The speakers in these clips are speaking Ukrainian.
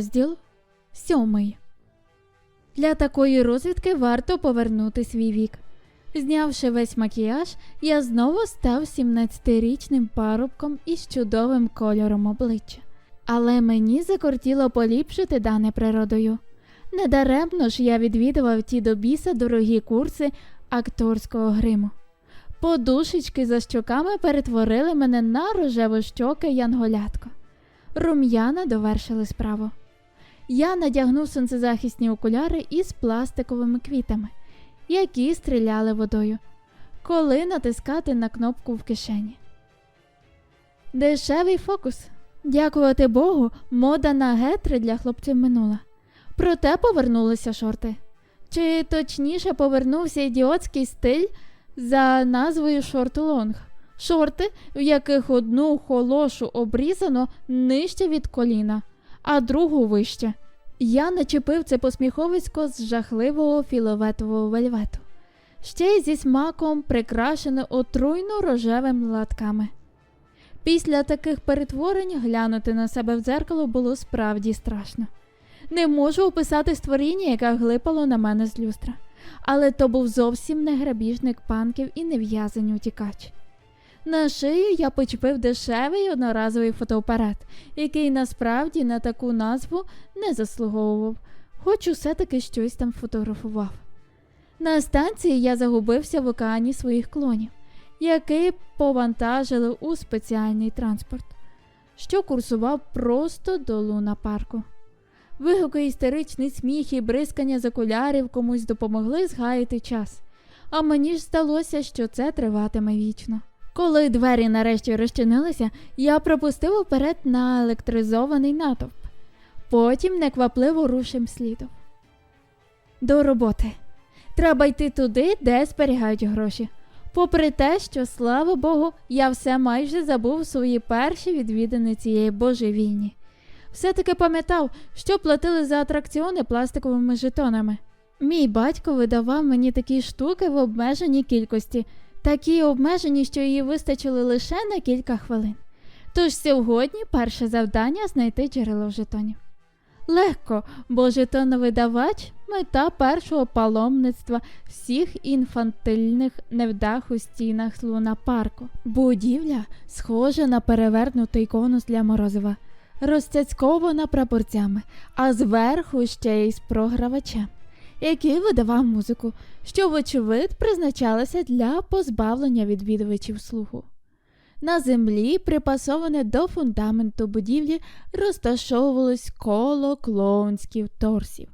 Розділ сьомий. Для такої розвідки варто повернути свій вік. Знявши весь макіяж, я знову став 17-річним парубком із чудовим кольором обличчя. Але мені закортіло поліпшити дане природою. Недаремно ж я відвідував ті до біса дорогі курси акторського гриму. Подушечки за щоками перетворили мене на рожевощоке янголятко. Рум'яна довершили справу. Я надягнув сонцезахисні окуляри із пластиковими квітами, які стріляли водою, коли натискати на кнопку в кишені. Дешевий фокус. Дякувати Богу, мода на гетри для хлопців минула. Проте повернулися шорти. Чи точніше повернувся ідіотський стиль за назвою шорт-лонг. Шорти, в яких одну холошу обрізано нижче від коліна, а другу вище. Я начепив це посміховисько з жахливого філоветового вельвету, ще й зі смаком прикрашене отруйно рожевими латками. Після таких перетворень глянути на себе в дзеркало було справді страшно. Не можу описати створіння, яке глипало на мене з люстра, але то був зовсім не грабіжник панків і не в'язень утікач. На шию я почепив дешевий одноразовий фотоапарат, який насправді на таку назву не заслуговував, хоч усе таки щось там фотографував. На станції я загубився в океані своїх клонів, які повантажили у спеціальний транспорт, що курсував просто до луна парку. Вигуки, істеричний сміх і бризкання з окулярів комусь допомогли згаяти час, а мені ж здалося, що це триватиме вічно. Коли двері нарешті розчинилися, я пропустив уперед на електризований натовп, потім неквапливо рушив слідом. До роботи. Треба йти туди, де зберігають гроші. Попри те, що, слава Богу, я все майже забув свої перші відвідини цієї божевільні. Все-таки пам'ятав, що платили за атракціони пластиковими жетонами. Мій батько видавав мені такі штуки в обмеженій кількості, такі обмежені, що її вистачило лише на кілька хвилин. Тож сьогодні перше завдання знайти джерело жетонів. Легко, бо жетоновидавач мета першого паломництва всіх інфантильних невдах у стінах луна парку. Будівля схожа на перевернутий конус для морозива, розцяцькована прапорцями, а зверху ще й з програвачем, який видавав музику, що, вочевидь, призначалася для позбавлення відвідувачів слуху. На землі, припасоване до фундаменту будівлі, розташовувалось коло клоунських торсів.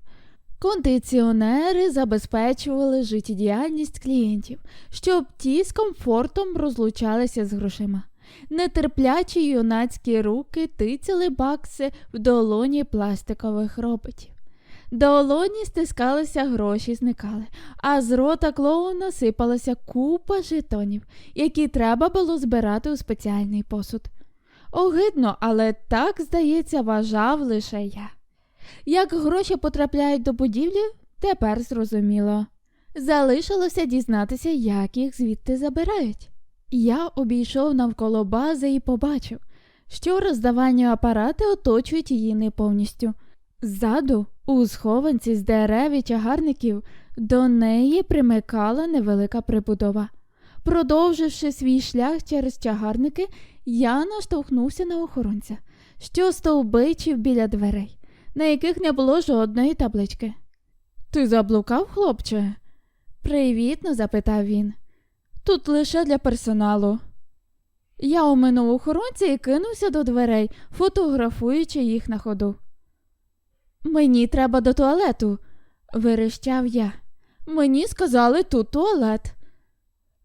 Кондиціонери забезпечували життєдіяльність клієнтів, щоб ті з комфортом розлучалися з грошима. Нетерплячі юнацькі руки тицяли бакси в долоні пластикових роботів. Долоні стискалися гроші, зникали, а з рота клоуна сипалася купа жетонів, які треба було збирати у спеціальний посуд. Огидно, але так, здається, вважав лише я. Як гроші потрапляють до будівлі, тепер зрозуміло. Залишилося дізнатися, як їх звідти забирають. Я обійшов навколо бази і побачив, що роздавання апарати оточують її не повністю. Ззаду, у схованці з дерев і чагарників, до неї примикала невелика прибудова. Продовживши свій шлях через чагарники, я наштовхнувся на охоронця, що стовбичив біля дверей, на яких не було жодної таблички. Ти заблукав, хлопче? привітно запитав він. Тут лише для персоналу. Я оминув охоронця і кинувся до дверей, фотографуючи їх на ходу. Мені треба до туалету, вирещав я. Мені сказали тут туалет.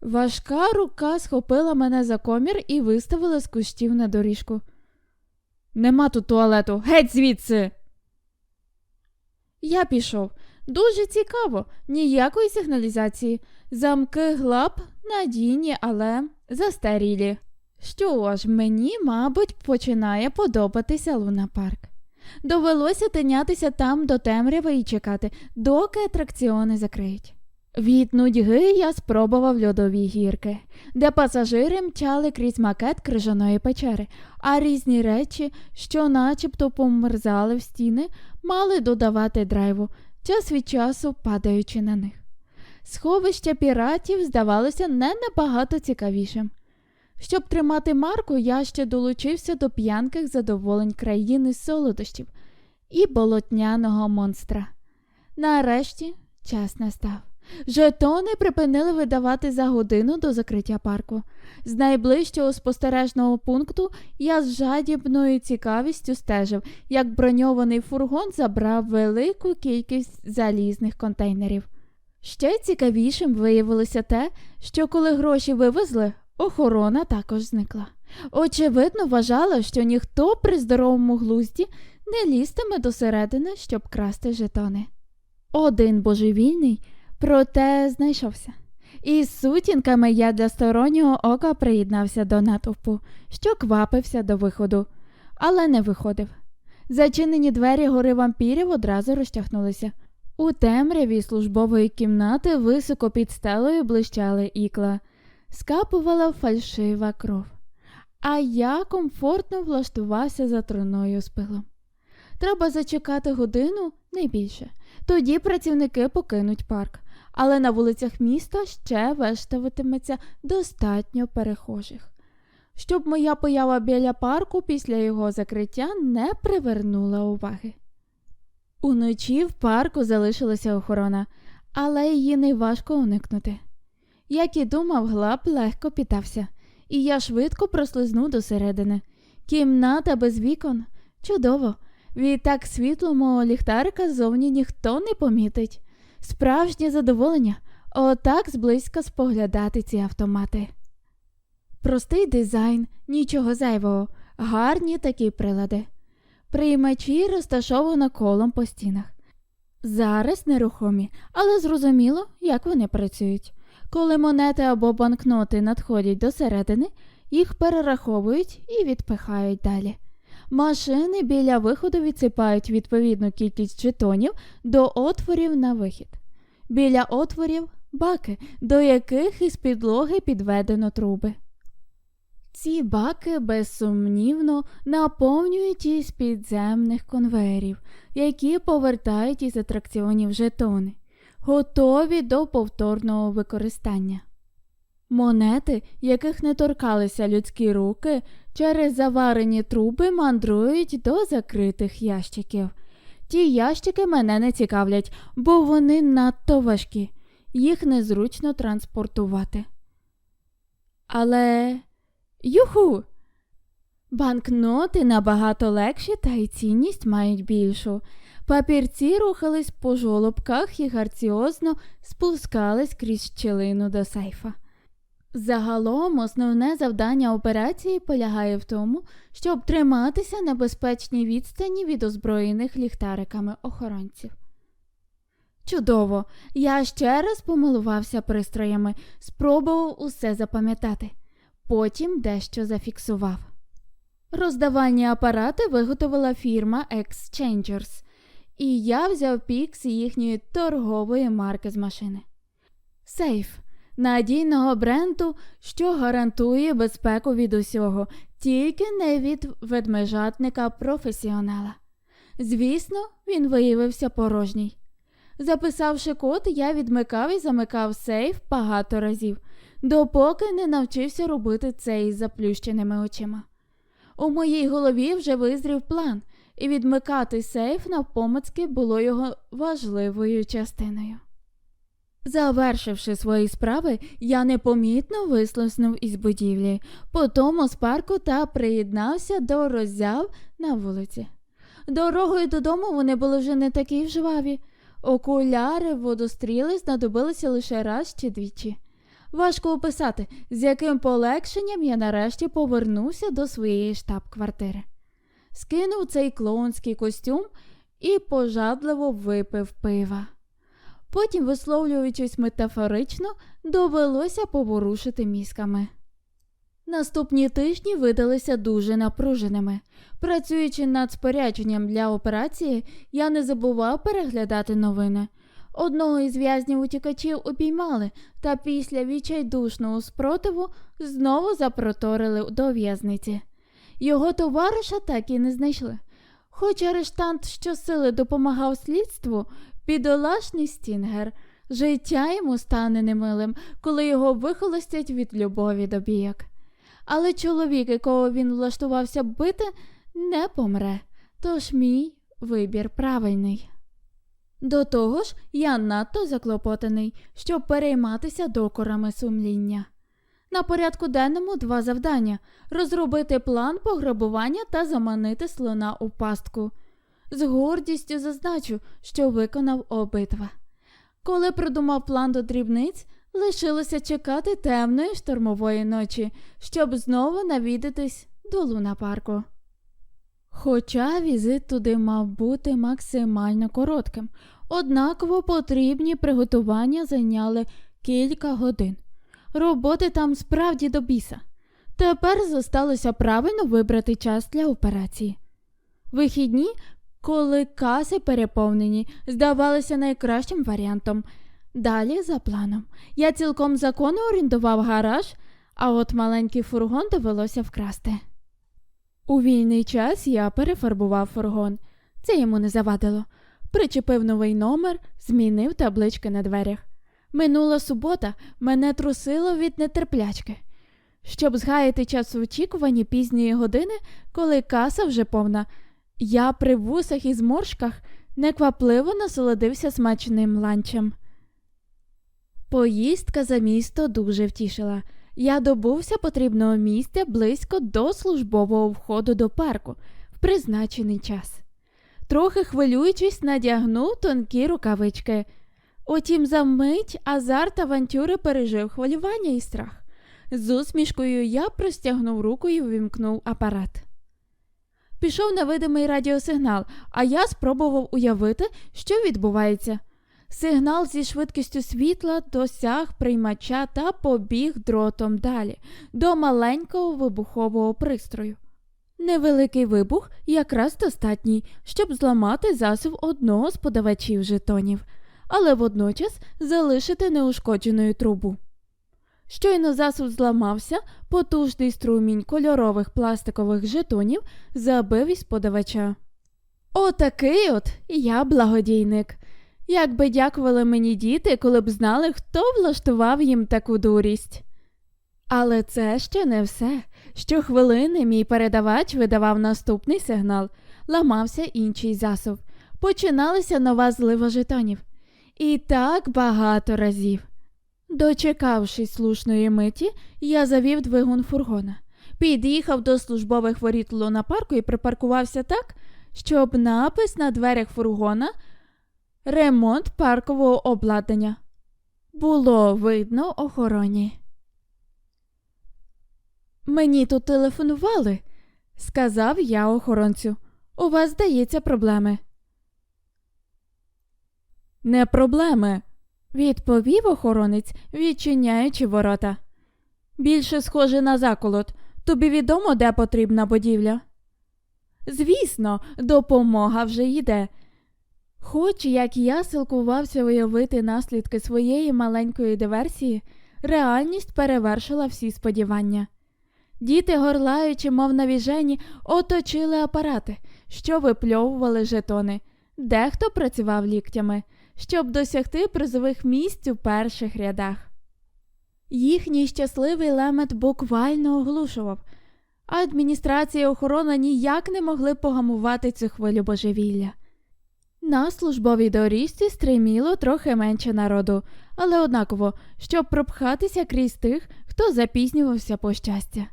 Важка рука схопила мене за комір і виставила з кущів на доріжку. Нема тут туалету, геть звідси. Я пішов. Дуже цікаво, ніякої сигналізації. Замки глаб надійні, але застарілі. Що ж, мені, мабуть, починає подобатися лунапарк. Довелося тинятися там до темряви і чекати, доки атракціони закриють. Від нудьги я спробував льодові гірки, де пасажири мчали крізь макет крижаної печери, а різні речі, що начебто померзали в стіни, мали додавати драйву, час від часу падаючи на них. Сховище піратів здавалося не набагато цікавішим. Щоб тримати марку, я ще долучився до п'янких задоволень країни солодощів і болотняного монстра. Нарешті час настав. Жетони припинили видавати за годину до закриття парку. З найближчого спостережного пункту я з жадібною цікавістю стежив, як броньований фургон забрав велику кількість залізних контейнерів. Ще цікавішим виявилося те, що коли гроші вивезли, охорона також зникла. Очевидно, вважала, що ніхто при здоровому глузді не лізтиме досередини, щоб красти жетони. Один божевільний, проте знайшовся. І з сутінками я для стороннього ока приєднався до натовпу, що квапився до виходу, але не виходив. Зачинені двері гори вампірів одразу розтягнулися. У темряві службової кімнати високо під стелею блищали ікла, скапувала фальшива кров. А я комфортно влаштувався за труною з пилом. Треба зачекати годину, не більше. Тоді працівники покинуть парк, але на вулицях міста ще вештаватиметься достатньо перехожих. Щоб моя поява біля парку після його закриття не привернула уваги. Уночі в парку залишилася охорона, але її не важко уникнути. Як і думав, глаб легко піддався, і я швидко прослизнув до середини. Кімната без вікон чудово. Відтак світло мого ліхтарика зовні ніхто не помітить. Справжнє задоволення отак зблизька споглядати ці автомати. Простий дизайн, нічого зайвого, гарні такі прилади. Приймачі розташовано колом по стінах. Зараз нерухомі, але зрозуміло, як вони працюють. Коли монети або банкноти надходять до середини, їх перераховують і відпихають далі. Машини біля виходу відсипають відповідну кількість жетонів до отворів на вихід. Біля отворів баки, до яких із підлоги підведено труби. Ці баки безсумнівно наповнюють із підземних конвеєрів, які повертають із атракціонів жетони, готові до повторного використання. Монети, яких не торкалися людські руки, через заварені труби мандрують до закритих ящиків. Ті ящики мене не цікавлять, бо вони надто важкі, їх незручно транспортувати. Але юху! Банкноти набагато легші та й цінність мають більшу. Папірці рухались по жолобках і гарціозно спускались крізь щілину до сейфа. Загалом основне завдання операції полягає в тому, щоб триматися на безпечній відстані від озброєних ліхтариками охоронців. Чудово! Я ще раз помилувався пристроями, спробував усе запам'ятати, потім дещо зафіксував. Роздавальні апарати виготовила фірма Exchangers, і я взяв пік з їхньої торгової марки з машини. Сейф надійного бренду, що гарантує безпеку від усього, тільки не від ведмежатника професіонала. Звісно, він виявився порожній. Записавши код, я відмикав і замикав сейф багато разів, допоки не навчився робити це із заплющеними очима. У моїй голові вже визрів план, і відмикати сейф навпомацьки було його важливою частиною. Завершивши свої справи, я непомітно вислизнув із будівлі, потім з парку та приєднався до роззяв на вулиці. Дорогою додому вони були вже не такі жваві. Окуляри водостріли знадобилися лише раз чи двічі. Важко описати, з яким полегшенням я нарешті повернувся до своєї штаб-квартири. Скинув цей клоунський костюм і пожадливо випив пива. Потім, висловлюючись метафорично, довелося поворушити мізками. Наступні тижні видалися дуже напруженими. Працюючи над спорядженням для операції, я не забував переглядати новини. Одного із в'язнів утікачів обіймали та після відчайдушного спротиву знову запроторили до в'язниці. Його товариша так і не знайшли. Хоч арештант щосили допомагав слідству, бідолашний Стінгер, життя йому стане немилим, коли його вихолостять від любові до бійок. Але чоловік, якого він влаштувався бити, не помре, тож мій вибір правильний. До того ж, я надто заклопотаний, щоб перейматися докорами сумління. На порядку денному два завдання розробити план пограбування та заманити слона у пастку. З гордістю зазначу, що виконав обидва. Коли продумав план до дрібниць, лишилося чекати темної штормової ночі, щоб знову навідатись до луна-парку. Хоча візит туди мав бути максимально коротким, однаково потрібні приготування зайняли кілька годин. Роботи там справді до біса. Тепер зосталося правильно вибрати час для операції. Вихідні, коли каси переповнені, здавалися найкращим варіантом. Далі, за планом, я цілком законно орендував гараж, а от маленький фургон довелося вкрасти. У вільний час я перефарбував фургон. Це йому не завадило. Причепив новий номер, змінив таблички на дверях. Минула субота мене трусило від нетерплячки. Щоб згаяти час в очікуванні пізньої години, коли каса вже повна, я при вусах і зморшках неквапливо насолодився смачним ланчем. Поїздка за місто дуже втішила. Я добувся потрібного місця близько до службового входу до парку в призначений час. Трохи хвилюючись, надягнув тонкі рукавички. Утім, за мить азарт авантюри пережив хвилювання і страх. З усмішкою я простягнув руку і ввімкнув апарат. Пішов невидимий радіосигнал, а я спробував уявити, що відбувається. Сигнал зі швидкістю світла досяг приймача та побіг дротом далі, до маленького вибухового пристрою. Невеликий вибух якраз достатній, щоб зламати засув одного з подавачів жетонів, але водночас залишити неушкодженою трубу. Щойно засув зламався, потужний струмінь кольорових пластикових жетонів забив із подавача. Отакий от я благодійник. Як би дякували мені діти, коли б знали, хто влаштував їм таку дурість. Але це ще не все. Щохвилини мій передавач видавав наступний сигнал, ламався інший засув. Починалася нова злива жетонів. І так багато разів. Дочекавшись слушної миті, я завів двигун фургона, під'їхав до службових воріт лунапарку і припаркувався так, щоб напис на дверях фургона ремонт паркового обладнання було видно охороні. Мені тут телефонували, сказав я охоронцю. У вас, здається, проблеми. Не проблеми, відповів охоронець, відчиняючи ворота. Більше схоже на заколот. Тобі відомо, де потрібна будівля? Звісно, допомога вже йде. Хоч як я силкувався виявити наслідки своєї маленької диверсії, реальність перевершила всі сподівання. Діти, горлаючи, мов навіжені, оточили апарати, що випльовували жетони. Дехто працював ліктями, щоб досягти призових місць у перших рядах. Їхній щасливий лемет буквально оглушував, а адміністрація і охорона ніяк не могли погамувати цю хвилю божевілля. На службовій доріжці стриміло трохи менше народу, але однаково, щоб пропхатися крізь тих, хто запізнювався по щастя.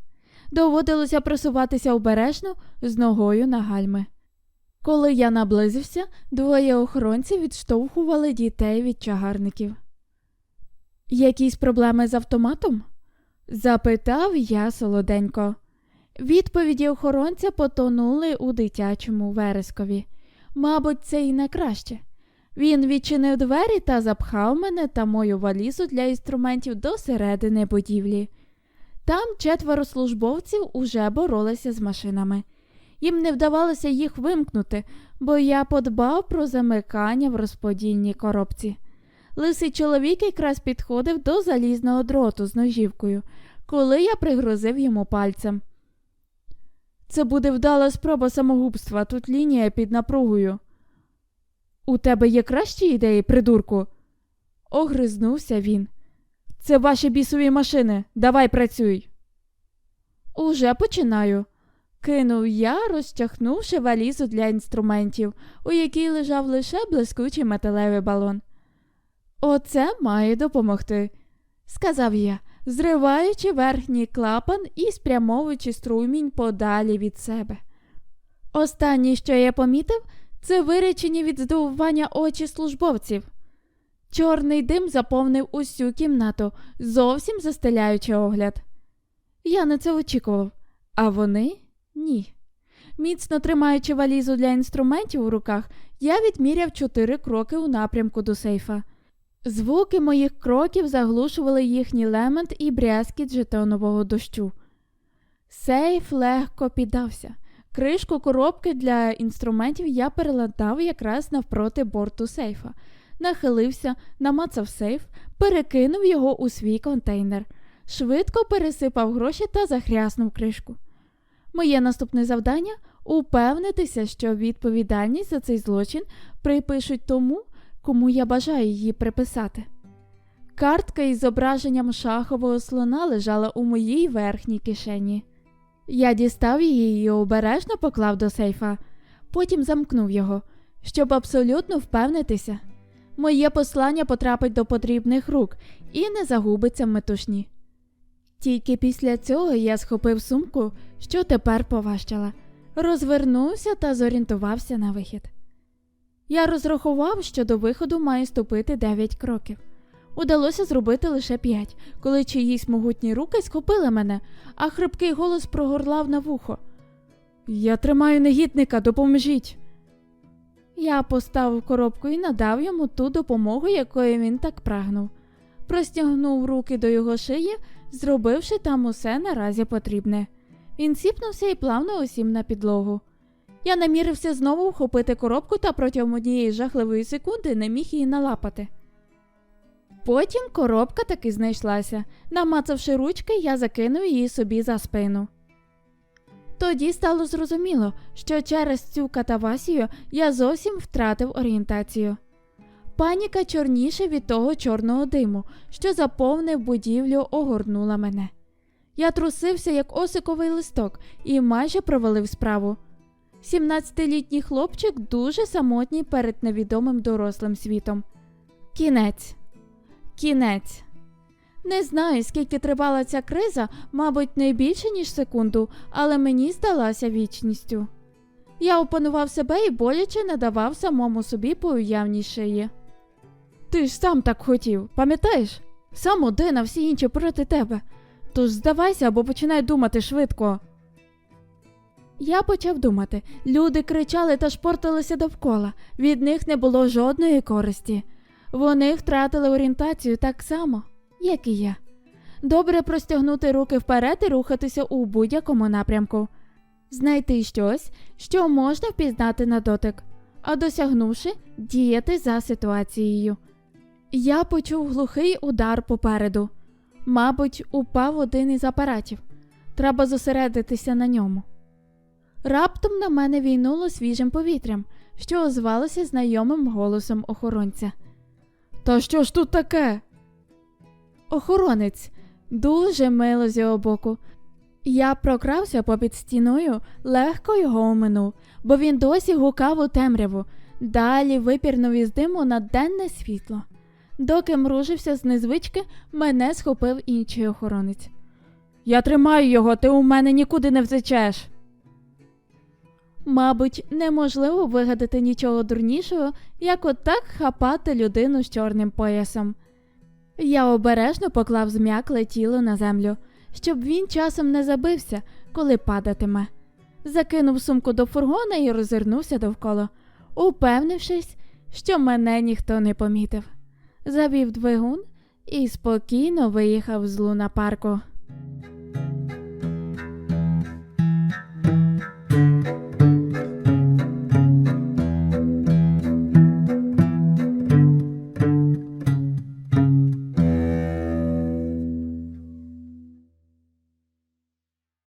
Доводилося просуватися обережно з ногою на гальми. Коли я наблизився, двоє охоронців відштовхували дітей від чагарників. Якісь проблеми з автоматом? запитав я солоденько. Відповіді охоронця потонули у дитячому верескові. Мабуть, це і не краще. Він відчинив двері та запхав мене та мою валізу для інструментів до середини будівлі. Там четверо службовців уже боролися з машинами. Їм не вдавалося їх вимкнути, бо я подбав про замикання в розподільній коробці. Лисий чоловік якраз підходив до залізного дроту з ножівкою, коли я пригрозив йому пальцем. Це буде вдала спроба самогубства, тут лінія під напругою. У тебе є кращі ідеї, придурку? Огризнувся він. Це ваші бісові машини. Давай працюй. Уже починаю. Кинув я, розтягнувши валізу для інструментів, у якій лежав лише блискучий металевий балон. Оце має допомогти, сказав я, зриваючи верхній клапан і спрямовуючи струмінь подалі від себе. Останнє, що я помітив, це виречені від здивування очі службовців. Чорний дим заповнив усю кімнату, зовсім застеляючи огляд. Я на це очікував, а вони ні. Міцно тримаючи валізу для інструментів у руках, я відміряв чотири кроки у напрямку до сейфа. Звуки моїх кроків заглушували їхній лемент і брязкіт жетонового дощу. Сейф легко піддався. Кришку коробки для інструментів я переладав якраз навпроти борту сейфа, нахилився, намацав сейф, перекинув його у свій контейнер, швидко пересипав гроші та захряснув кришку. Моє наступне завдання упевнитися, що відповідальність за цей злочин припишуть тому, кому я бажаю її приписати. Картка із зображенням шахового слона лежала у моїй верхній кишені. Я дістав її і обережно поклав до сейфа, потім замкнув його, щоб абсолютно впевнитися. Моє послання потрапить до потрібних рук і не загубиться в метушні. Тільки після цього я схопив сумку, що тепер поважчала, розвернувся та зорієнтувався на вихід. Я розрахував, що до виходу має ступити 9 кроків. Удалося зробити лише п'ять, коли чиїсь могутні руки схопили мене, а хрипкий голос прогорлав на вухо. Я тримаю негідника, допоможіть. Я поставив коробку і надав йому ту допомогу, якої він так прагнув. Простягнув руки до його шиї, зробивши там усе наразі потрібне. Він сіпнувся і плавно усім на підлогу. Я намірився знову вхопити коробку та протягом однієї жахливої секунди не міг її налапати. Потім коробка таки знайшлася. Намацавши ручки, я закинув її собі за спину. Тоді стало зрозуміло, що через цю катавасію я зовсім втратив орієнтацію. Паніка чорніше від того чорного диму, що заповнив будівлю, огорнула мене. Я трусився, як осиковий листок, і майже провалив справу. Сімнадцятилітній хлопчик дуже самотній перед невідомим дорослим світом. Кінець. Кінець. Не знаю, скільки тривала ця криза, мабуть, не більше, ніж секунду, але мені здалася вічністю. Я опанував себе і боляче надавав самому собі по. Ти ж сам так хотів, пам'ятаєш? Сам один, а всі інші проти тебе. Тож здавайся або починай думати швидко. Я почав думати. Люди кричали та шпорталися довкола, від них не було жодної користі. Вони втратили орієнтацію так само, як і я. Добре простягнути руки вперед і рухатися у будь-якому напрямку, знайти щось, що можна впізнати на дотик, а досягнувши, діяти за ситуацією. Я почув глухий удар попереду. Мабуть, упав один із апаратів. Треба зосередитися на ньому. Раптом на мене війнуло свіжим повітрям, що озвалося знайомим голосом охоронця. Та що ж тут таке? Охоронець дуже мило з його боку. Я прокрався попід стіною, легко його оминув, бо він досі гукав у темряву, далі випірнув із диму на денне світло. Доки мружився з незвички, мене схопив інший охоронець. Я тримаю його, ти у мене нікуди не втечеш. Мабуть, неможливо вигадати нічого дурнішого, як отак хапати людину з чорним поясом. Я обережно поклав зм'якле тіло на землю, щоб він часом не забився, коли падатиме. Закинув сумку до фургона і розвернувся довкола, упевнившись, що мене ніхто не помітив. Завів двигун і спокійно виїхав з луна парку.